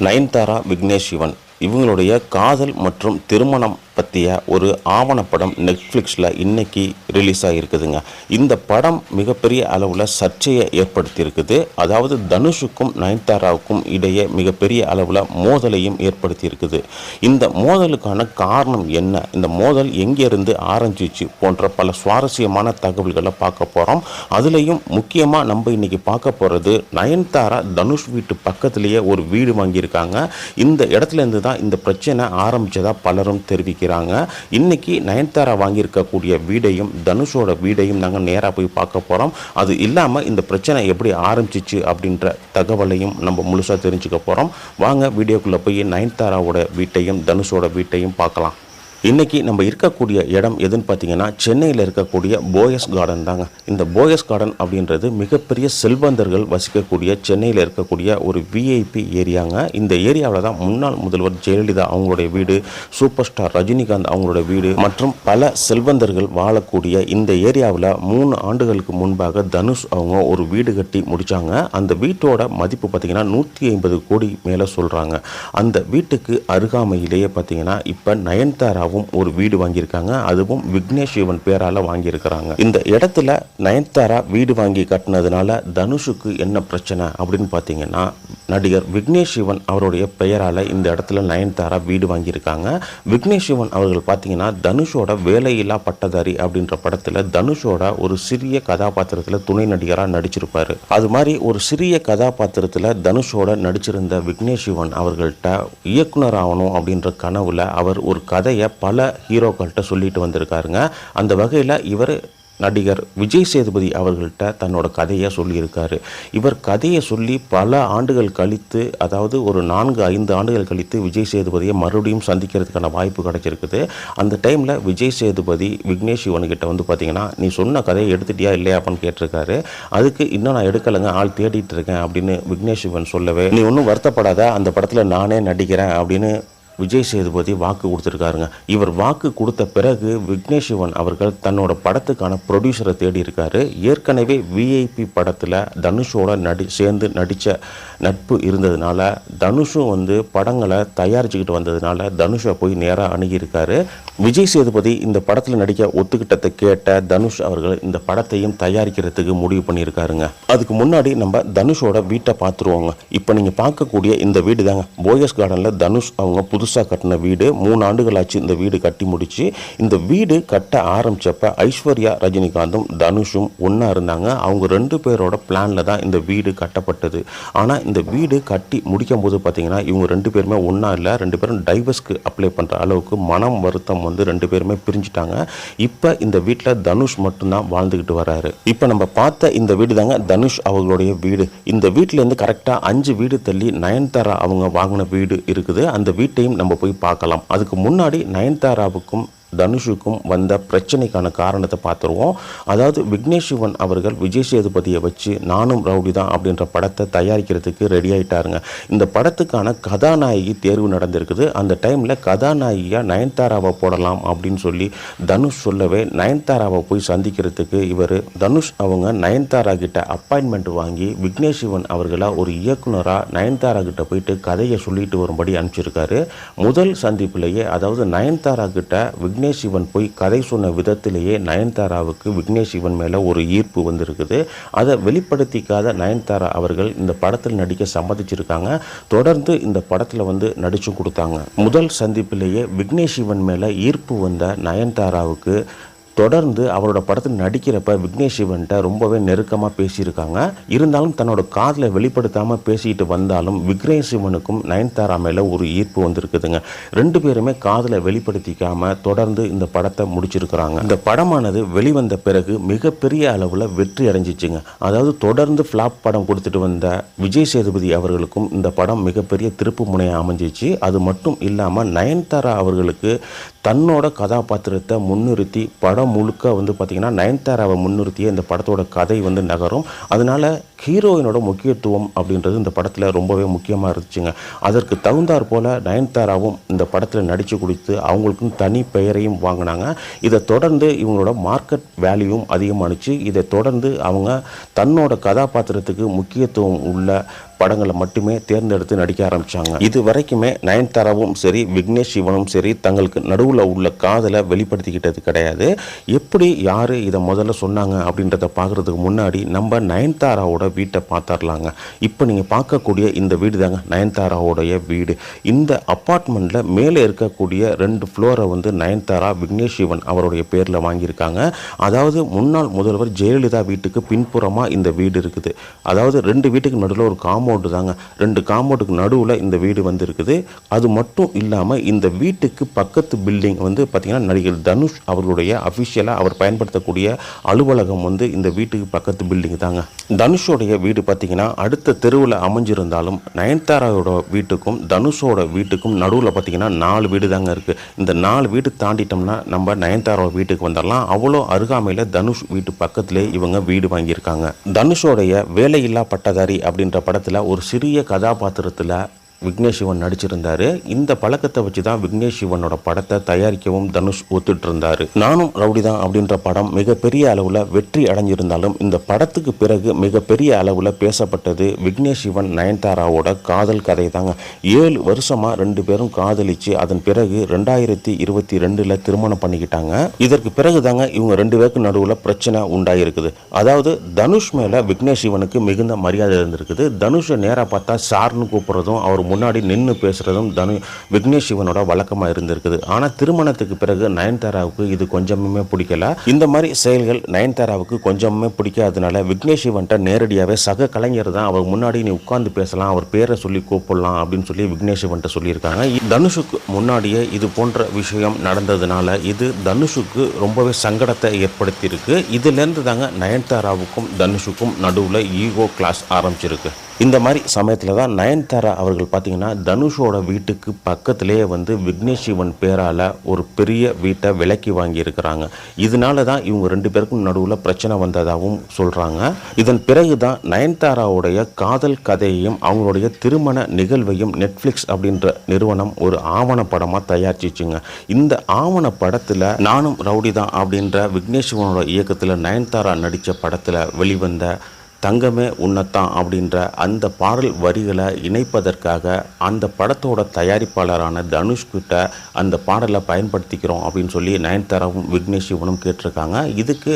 நயன்தாரா விக்னேஷ் சிவன். இவங்களுடைய காதல் மற்றும் திருமணம் பற்றிய ஒரு ஆவணப்படம் நெட்ஃப்ளிக்ஸில் இன்றைக்கி ரிலீஸ் ஆகிருக்குதுங்க இந்த படம் மிகப்பெரிய அளவில் சர்ச்சையை ஏற்படுத்தியிருக்குது. அதாவது தனுஷுக்கும் நயன்தாராவுக்கும் இடையே மிகப்பெரிய அளவில் மோதலையும் ஏற்படுத்தியிருக்குது. இந்த மோதலுக்கான காரணம் என்ன? இந்த மோதல் எங்கேருந்து ஆரம்பிச்சிச்சு போன்ற பல சுவாரஸ்யமான தகவல்களை பார்க்க போகிறோம் அதுலேயும் முக்கியமாக நம்ம இன்றைக்கி பார்க்க போகிறது நயன்தாரா தனுஷ் வீட்டு பக்கத்துலேயே ஒரு வீடு வாங்கியிருக்காங்க. இந்த இடத்துல இருந்து தான் இந்த பிரச்சனை ஆரம்பிச்சதா பலரும் இருக்கிறாங்க இன்னைக்கு நயன்தாரா வாங்கியிருக்கக்கூடிய வீடையும் தனுஷோட வீடையும் நாங்கள் நேராக போய் பார்க்க போகிறோம் அது இல்லாமல் இந்த பிரச்சனை எப்படி ஆரம்பிச்சிச்சு அப்படின்ற தகவலையும் நம்ம முழுசாக தெரிஞ்சுக்க போகிறோம் வாங்க வீடியோக்குள்ளே போய் நயன்தாராவோட வீட்டையும் தனுஷோட வீட்டையும் பார்க்கலாம். இன்றைக்கி நம்ம இருக்கக்கூடிய இடம் எதுன்னு பார்த்தீங்கன்னா சென்னையில் இருக்கக்கூடிய போயஸ் கார்டன் தாங்க. இந்த போயஸ் கார்டன் அப்படின்றது மிகப்பெரிய செல்வந்தர்கள் வசிக்கக்கூடிய சென்னையில் இருக்கக்கூடிய ஒரு விஐபி ஏரியாங்க. இந்த ஏரியாவில் தான் முன்னாள் முதல்வர் ஜெயலலிதா அவங்களுடைய வீடு சூப்பர் ஸ்டார் ரஜினிகாந்த் அவங்களோட வீடு மற்றும் பல செல்வந்தர்கள் வாழக்கூடிய இந்த ஏரியாவில் மூணு ஆண்டுகளுக்கு முன்பாக தனுஷ் அவங்க ஒரு வீடு கட்டி முடித்தாங்க அந்த வீட்டோட மதிப்பு பார்த்தீங்கன்னா நூற்றி ஐம்பது கோடி மேலே சொல்கிறாங்க அந்த வீட்டுக்கு அருகாமையிலேயே பார்த்தீங்கன்னா இப்போ நயன்தாராவும் ஒரு வீடு வாங்கியிருக்காங்க. அதுவும் விக்னேஷ் சிவன் பேரால் வாங்கியிருக்கிறாங்க. இந்த இடத்துல நயன்தாரா வீடு வாங்கி கட்டினதுனால தனுஷுக்கு என்ன பிரச்சனை அப்படின்னு பார்த்தீங்கன்னா நடிகர் விக்னேஷ் சிவன் அவருடைய பெயரால் இந்த இடத்துல நயன்தாரா வீடு வாங்கியிருக்காங்க. விக்னேஷ் சிவன் அவர்கள் பார்த்தீங்கன்னா தனுஷோட வேலையில்லா பட்டதாரி அப்படின்ற படத்தில் தனுஷோட ஒரு சிறிய கதாபாத்திரத்தில் துணை நடிகராக நடிச்சிருப்பாரு. அது மாதிரி ஒரு சிறிய கதாபாத்திரத்தில் தனுஷோட நடிச்சிருந்த விக்னேஷ் சிவன் அவர்கள்ட்ட இயக்குனர் ஆகணும் அப்படின்ற கனவுல அவர் ஒரு கதையை பல ஹீரோக்கள்கிட்ட சொல்லிட்டு வந்திருக்காருங்க. அந்த வகையில் இவர் நடிகர் விஜய் சேதுபதி அவர்கள்ட்ட தன்னோட கதையை சொல்லியிருக்காரு. இவர் கதையை சொல்லி பல ஆண்டுகள் கழித்து அதாவது ஒரு நான்கு ஐந்து ஆண்டுகள் கழித்து விஜய் சேதுபதியை மறுபடியும் சந்திக்கிறதுக்கான வாய்ப்பு கிடைச்சிருக்குது. அந்த டைமில் விஜய் சேதுபதி விக்னேஷ் சிவன்கிட்ட வந்து பார்த்தீங்கன்னா நீ சொன்ன கதையை எடுத்துட்டியா இல்லையா? அப்படின்னு கேட்டிருக்காரு. அதுக்கு இன்னும் நான் எடுக்கலைங்க ஆள் தேடிட்டு இருக்கேன் அப்படின்னு விக்னேஷ் சிவன் சொல்லவே நீ ஒன்றும் வருத்தப்படாத அந்த படத்தில் நானே நடிக்கிறேன் அப்படின்னு விஜய் சேதுபதி வாக்கு கொடுத்துருக்காருங்க. இவர் வாக்கு கொடுத்த பிறகு விக்னேஷ் சிவன் அவர்கள் தன்னோட படத்துக்கான ப்ரொடியூசரை தேடி இருக்காரு. ஏற்கனவே விஐபி படத்தில் தனுஷோட நடி சேர்ந்து நடித்த நட்பு இருந்ததுனால தனுஷும் வந்து படங்களை தயாரிச்சுக்கிட்டு வந்ததுனால தனுஷை போய் நேராக அணுகியிருக்காரு. விஜய் சேதுபதி இந்த படத்தில் நடிக்க ஒத்துக்கிட்டதை கேட்ட தனுஷ் அவர்கள் இந்த படத்தையும் தயாரிக்கிறதுக்கு முடிவு பண்ணியிருக்காருங்க. அதுக்கு முன்னாடி நம்ம தனுஷோட வீட்டை பார்த்துருவோங்க. இப்போ நீங்கள் பார்க்கக்கூடிய இந்த வீடு தாங்க போயஸ் கார்டனில் தனுஷ் அவங்க புதுசாக கட்டின வீடு. மூணு ஆண்டுகள் ஆச்சு இந்த வீடு கட்டி முடிச்சு. இந்த வீடு கட்ட ஆரம்பிச்சப்ப ஐஸ்வர்யா ரஜினிகாந்தும் தனுஷும் ஒன்றா இருந்தாங்க. அவங்க ரெண்டு பேரோட பிளானில் தான் இந்த வீடு கட்டப்பட்டது. ஆனால் இந்த வீடு கட்டி முடிக்கும் போது பார்த்தீங்கன்னா இவங்க ரெண்டு பேருமே ஒன்றா இல்லை ரெண்டு பேரும் டைவர்ஸ்க்கு அப்ளை பண்ணுற அளவுக்கு மனம் வருத்தம் வந்து ரெண்டு பேருமே பிரிஞ்சுட்டாங்க. இப்போ இந்த வீட்டில் தனுஷ் மட்டும்தான் வாழ்ந்துக்கிட்டு வராரு. இப்போ நம்ம பார்த்த இந்த வீடு தாங்க தனுஷ் அவர்களுடைய வீடு. இந்த வீட்டிலேருந்து கரெக்டாக அஞ்சு வீடு தள்ளி நயன்தாரா அவங்க வாங்கின வீடு இருக்குது. அந்த வீட்டையும் நம்ம போய் பார்க்கலாம். அதுக்கு முன்னாடி நயன்தாராவுக்கும் தனுஷுக்கும் வந்த பிரச்சனைக்கான காரணத்தை பார்த்துருவோம். அதாவது விக்னேஷ் சிவன் அவர்கள் விஜய் சேதுபதியை வச்சு நானும் ரவுடி தான் அப்படின்ற படத்தை தயாரிக்கிறதுக்கு ரெடி ஆகிட்டாருங்க இந்த படத்துக்கான கதாநாயகி தேர்வு நடந்திருக்குது. அந்த டைமில் கதாநாயகியாக நயன்தாராவை போடலாம் அப்படின்னு சொல்லி தனுஷ் சொல்லவே நயன்தாராவை போய் சந்திக்கிறதுக்கு இவர் தனுஷ் அவங்க நயன்தாரா கிட்ட அப்பாயின்மெண்ட் வாங்கி விக்னேஷ் சிவன் அவர்களை ஒரு இயக்குனராக நயன்தாரா கிட்ட போயிட்டு கதையை சொல்லிட்டு வரும்படி அனுப்பிச்சிருக்காரு. முதல் சந்திப்பிலேயே அதாவது நயன்தாரா கிட்ட விக்னேஷ் விக்னேஷ் சிவன் போய் கதை சொன்ன விதத்திலேயே நயன்தாராவுக்கு விக்னேஷ் சிவன் மேலே ஒரு ஈர்ப்பு வந்திருக்குது. அதை வெளிப்படுத்திக்காத நயன்தாரா அவர்கள் இந்த படத்தில் நடிக்க சம்மதிச்சிருக்காங்க. தொடர்ந்து இந்த படத்தில் வந்து நடிச்சு கொடுத்தாங்க. முதல் சந்திப்பிலேயே விக்னேஷ் சிவன் மேலே ஈர்ப்பு வந்த நயன்தாராவுக்கு தொடர்ந்து அவரோட படத்தில் நடிக்கிறப்ப விக்னேஷ் சிவன்கிட்ட ரொம்பவே நெருக்கமாக பேசியிருக்காங்க. இருந்தாலும் தன்னோட காதில் வெளிப்படுத்தாமல் பேசிட்டு வந்தாலும் விக்னேஷ் சிவனுக்கும் நயன்தாரா மேலே ஒரு ஈர்ப்பு வந்திருக்குதுங்க. ரெண்டு பேருமே காதில் வெளிப்படுத்திக்காம தொடர்ந்து இந்த படத்தை முடிச்சிருக்கிறாங்க. இந்த படமானது வெளிவந்த பிறகு மிகப்பெரிய அளவில் வெற்றி அடைஞ்சிச்சுங்க. அதாவது தொடர்ந்து ஃப்ளாப் படம் கொடுத்துட்டு வந்த விஜய் சேதுபதி அவர்களுக்கும் இந்த படம் மிகப்பெரிய திருப்பு முனையாக அமைஞ்சிச்சு. அது மட்டும் இல்லாமல் நயன்தாரா அவர்களுக்கு தன்னோட கதாபாத்திரத்தை முன்னிறுத்தி படம் முழுக்க வந்து பார்த்திங்கன்னா நயன்தாராவை முன்னிறுத்தியே இந்த படத்தோட கதை வந்து நகரும். அதனால ஹீரோயினோட முக்கியத்துவம் அப்படின்றது இந்த படத்தில் ரொம்பவே முக்கியமாக இருந்துச்சுங்க. அதற்கு தகுந்தாற் போல் நயன்தாராவும் இந்த படத்தில் நடித்து கொடுத்து அவங்களுக்கும் தனி பெயரையும் வாங்கினாங்க. இதை தொடர்ந்து இவங்களோட மார்க்கெட் வேல்யூவும் அதிகமானுச்சு. இதை தொடர்ந்து அவங்க தன்னோட கதாபாத்திரத்துக்கு முக்கியத்துவம் உள்ள படங்களை மட்டுமே தேர்ந்தெடுத்து நடிக்க ஆரம்பிச்சாங்க. இது வரைக்குமே நயன்தாராவும் சரி விக்னேஷ் சிவனும் சரி தங்களுக்கு நடுவில் உள்ள காதலை வெளிப்படுத்திக்கிட்டது கிடையாது. எப்படி யார் இதை முதல்ல சொன்னாங்க அப்படின்றத பார்க்குறதுக்கு முன்னாடி நம்ம நயன்தாராவோட வீட்டை பார்த்துடலாங்க. இப்போ நீங்கள் பார்க்கக்கூடிய இந்த வீடு தாங்க நயன்தாராவோடைய வீடு. இந்த அப்பார்ட்மெண்ட்டில் மேலே இருக்கக்கூடிய ரெண்டு ஃப்ளோரை வந்து நயன்தாரா விக்னேஷ் சிவன் அவருடைய பேரில் வாங்கியிருக்காங்க. அதாவது முன்னாள் முதல்வர் ஜெயலலிதா வீட்டுக்கு பின்புறமாக இந்த வீடு இருக்குது. அதாவது ரெண்டு வீட்டுக்கு நடுவில் ஒரு காம்பவுண்டு தாங்க. ரெண்டு காம்பவுண்டுக்கு நடுவில் இந்த வீடு வந்து இருக்குது அது மட்டும் இல்லாமல் இந்த வீட்டுக்கு பக்கத்து பில்டிங் வந்து பார்த்திங்கன்னா நடிகர் தனுஷ் அவர்களுடைய அஃபிஷியலாக அவர் பயன்படுத்தக்கூடிய அலுவலகம் வந்து இந்த வீட்டுக்கு பக்கத்து பில்டிங் தாங்க. தனுஷோடைய வீடு பார்த்திங்கன்னா அடுத்த தெருவில் அமைஞ்சிருந்தாலும் நயன்தாராவோட வீட்டுக்கும் தனுஷோட வீட்டுக்கும் நடுவில் பார்த்திங்கன்னா நாலு வீடு தாங்க இருக்குது இந்த நாலு வீடு தாண்டிட்டோம்னா நம்ம நயன்தாரா வீட்டுக்கு வந்துடலாம் அவ்வளோ அருகாமையில் தனுஷ் வீட்டு பக்கத்திலே இவங்க வீடு வாங்கியிருக்காங்க. தனுஷோடைய வேலையில்லா பட்டதாரி அப்படின்ற படத்தில் ஒரு சிறிய கதாபாத்திரத்தில் விக்னேஷ் சிவன் நடிச்சிருந்தாரு. இந்த பழக்கத்தை வச்சு தான் விக்னேஷ் சிவனோட படத்தை தயாரிக்கவும் தனுஷ் ஒத்துட்டு இருந்தாரு நானும் ரவுடி தான் அப்படின்ற படம் மிகப்பெரிய அளவில் வெற்றி அடைஞ்சிருந்தாலும் இந்த படத்துக்கு பிறகு மிகப்பெரிய அளவில் பேசப்பட்டது விக்னேஷ் சிவன் நயன்தாராவோட காதல் கதை தாங்க ஏழு வருஷமாக ரெண்டு பேரும் காதலிச்சு அதன் பிறகு ரெண்டாயிரத்தி இருபத்தி ரெண்டில் திருமணம் பண்ணிக்கிட்டாங்க. இதற்கு பிறகு தாங்க இவங்க ரெண்டு பேருக்கு நடுவில் பிரச்சனை உண்டாயிருக்குது. அதாவது தனுஷ் மேலே விக்னேஷ் சிவனுக்கு மிகுந்த மரியாதை இருந்திருக்குது. தனுஷை நேராக பார்த்தா சார்னு கூப்பிட்றதும் அவர் முன்னாடி நின்று பேசுகிறதும் தனு விக்னேஷ் சிவனோட வழக்கமாக இருந்திருக்குது. ஆனால் திருமணத்துக்கு பிறகு நயன்தாராவுக்கு இது கொஞ்சமுமே பிடிக்கல. இந்த மாதிரி செயல்கள் நயன்தாராவுக்கு கொஞ்சமுமே பிடிக்காதனால விக்னேஷ் சிவன்ட்ட நேரடியாகவே சக கலைஞர் தான் அவர் முன்னாடி நீ உட்கார்ந்து பேசலாம் அவர் பேரை சொல்லி கூப்பிடலாம் அப்படின்னு சொல்லி விக்னேஷ் சிவன்ட்ட சொல்லியிருக்காங்க. தனுஷுக்கு முன்னாடியே இது போன்ற விஷயம் நடந்ததுனால இது தனுஷுக்கு ரொம்பவே சங்கடத்தை ஏற்படுத்தியிருக்கு. இதுலேருந்து தாங்க நயன்தாராவுக்கும் தனுஷுக்கும் நடுவில் ஈகோ கிளாஸ் ஆரம்பிச்சிருக்கு. இந்த மாதிரி சமயத்தில் தான் நயன்தாரா அவர்கள் பார்த்தீங்கன்னா தனுஷோட வீட்டுக்கு பக்கத்திலேயே வந்து விக்னேஷ் சிவன் பேரால் ஒரு பெரிய வீட்டை விலக்கி வாங்கியிருக்கிறாங்க. இதனால தான் இவங்க ரெண்டு பேருக்கும் நடுவில் பிரச்சனை வந்ததாகவும் சொல்கிறாங்க இதன் பிறகு தான் நயன்தாராவுடைய காதல் கதையையும் அவங்களுடைய திருமண நிகழ்வையும் நெட்ஃப்ளிக்ஸ் அப்படின்ற நிறுவனம் ஒரு ஆவணப்படமாக தயாரிச்சிச்சுங்க. இந்த ஆவண படத்தில் நானும் ரவுடி தான் அப்படின்ற விக்னேஷ் சிவனோட இயக்கத்தில் நயன்தாரா நடித்த படத்தில் வெளிவந்த தங்கமே உன்னத்தான் அப்படின்ற அந்த பாடல் வரிகளை இணைப்பதற்காக அந்த படத்தோட தயாரிப்பாளரான தனுஷ்கிட்ட அந்த பாடலை பயன்படுத்திக்கிறோம் அப்படின்னு சொல்லி நயன்தாராவும் விக்னேஷ் சிவனும் கேட்டிருக்காங்க. இதுக்கு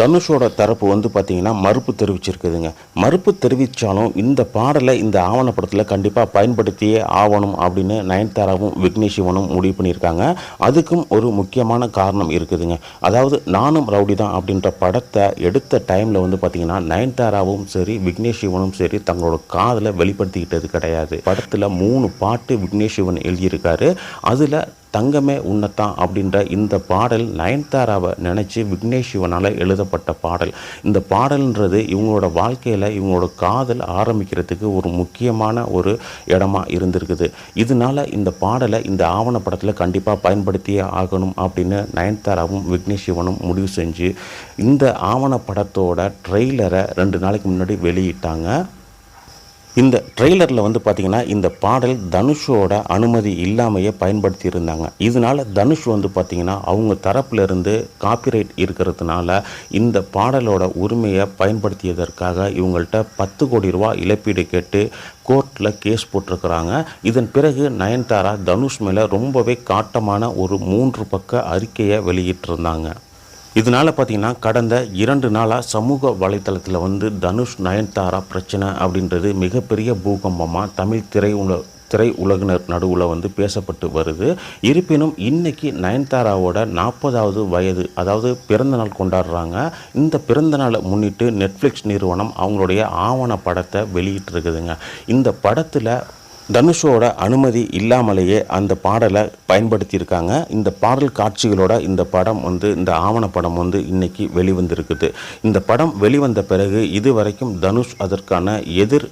தனுஷோட தரப்பு வந்து பார்த்திங்கன்னா மறுப்பு தெரிவிச்சிருக்குதுங்க. மறுப்பு தெரிவித்தாலும் இந்த பாடலை இந்த ஆவணப்படத்தில் கண்டிப்பாக பயன்படுத்தியே ஆகணும் அப்படின்னு நயன்தாராவும் விக்னேஷ் சிவனும் முடிவு பண்ணியிருக்காங்க. அதுக்கும் ஒரு முக்கியமான காரணம் இருக்குதுங்க. அதாவது நானும் ரவுடி தான் அப்படின்ற படத்தை எடுத்த டைமில் வந்து பார்த்திங்கன்னா நயன்தாராவும் சரி விக்னேஷ் சிவனும் சரி தங்களோட காதலை வெளிப்படுத்திக்கிட்டது கிடையாது. படத்தில் மூணு பாட்டு விக்னேஷ் சிவன் எழுதியிருக்காரு. அதில் தங்கமே உன்னத்தான் அப்படின்ற இந்த பாடல் நயன்தாராவை நினச்சி விக்னேஷ் சிவனால் எழுதப்பட்ட பாடல். இந்த பாடல்ன்றது இவங்களோட வாழ்க்கையில் இவங்களோட காதல் ஆரம்பிக்கிறதுக்கு ஒரு முக்கியமான ஒரு இடமா இருந்திருக்குது. இதனால இந்த பாடலை இந்த ஆவணப்படத்தில் கண்டிப்பாக பயன்படுத்தியே ஆகணும் அப்படின்னு நயன்தாராவும் விக்னேஷ் சிவனும் முடிவு செஞ்சு இந்த ஆவணப்படத்தோட ட்ரெய்லரை ரெண்டு நாளைக்கு முன்னாடி வெளியிட்டாங்க. இந்த ட்ரெய்லரில் வந்து பார்த்திங்கன்னா இந்த பாடல் தனுஷோட அனுமதி இல்லாமையே பயன்படுத்தி இருந்தாங்க இதனால தனுஷ் வந்து பார்த்திங்கன்னா அவங்க தரப்பிலிருந்து காப்பிரைட் இருக்கிறதுனால இந்த பாடலோட உரிமையை பயன்படுத்தியதற்காக இவங்கள்ட்ட பத்து கோடி ரூபா இழப்பீடு கேட்டு கோர்ட்டில் கேஸ் போட்டிருக்கிறாங்க. இதன் பிறகு நயன்தாரா தனுஷ் மேலே ரொம்பவே காட்டமான ஒரு மூன்று பக்க அறிக்கையை வெளியிட்டிருந்தாங்க. இதனால் பார்த்தீங்கன்னா கடந்த இரண்டு நாளாக சமூக வலைத்தளத்தில் வந்து தனுஷ் நயன்தாரா பிரச்சனை அப்படின்றது மிகப்பெரிய பூகம்பமாக தமிழ் திரை உல திரை உலகினர் நடுவில் வந்து பேசப்பட்டு வருது. இருப்பினும் இன்றைக்கி நயன்தாராவோட நாற்பதாவது வயது அதாவது பிறந்த நாள் கொண்டாடுறாங்க. இந்த பிறந்த நாளை முன்னிட்டு நெட்ஃப்ளிக்ஸ் நிறுவனம் அவங்களுடைய ஆவண படத்தை வெளியிட்டிருக்குதுங்க. இந்த படத்தில் தனுஷோட அனுமதி இல்லாமலேயே அந்த பாடலை பயன்படுத்தியிருக்காங்க. இந்த பாடல் காட்சிகளோட இந்த படம் வந்து இந்த ஆவணப்படம் வந்து இன்னைக்கு வெளிவந்திருக்குது. இந்த படம் வெளிவந்த பிறகு இதுவரைக்கும் தனுஷ் அதற்கான எதிர்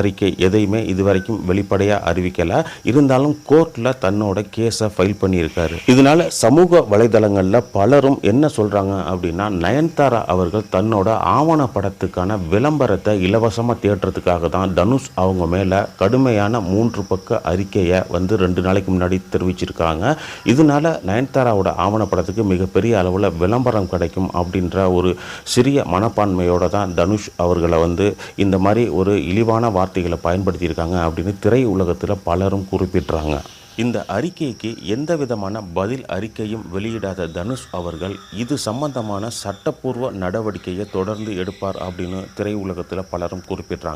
அறிக்கை எதையுமே இதுவரைக்கும் வெளிப்படையாக அறிவிக்கலை. இருந்தாலும் கோர்ட்டில் தன்னோட கேஸை ஃபைல் பண்ணியிருக்காரு. இதனால சமூக வலைதளங்களில் பலரும் என்ன சொல்கிறாங்க அப்படின்னா நயன்தாரா அவர்கள் தன்னோட ஆவண படத்துக்கான விளம்பரத்தை இலவசமாக தேடுறதுக்காக தான் தனுஷ் அவங்க மேலே கடுமையான மூன்று பக்க அறிக்கையை வந்து ரெண்டு நாளைக்கு முன்னாடி தெரிவிச்சிருக்காங்க. இதனால நயன்தாராவோட ஆவண படத்துக்கு மிகப்பெரிய அளவில் விளம்பரம் கிடைக்கும் அப்படின்ற ஒரு சிறிய மனப்பான்மையோடு தான் தனுஷ் அவர்களை வந்து இந்த மாதிரி ஒரு இழிவான வார்த்தைகளை பயன்படுத்தியிருக்காங்க அப்படின்னு திரை உலகத்தில் பலரும் குறிப்பிட்றாங்க. இந்த அறிக்கைக்கு எந்த விதமான பதில் அறிக்கையும் வெளியிடாத தனுஷ் அவர்கள் இது சம்பந்தமான சட்டப்பூர்வ நடவடிக்கையை தொடர்ந்து எடுப்பார் அப்படின்னு திரை உலகத்தில் பலரும் குறிப்பிட்றாங்க.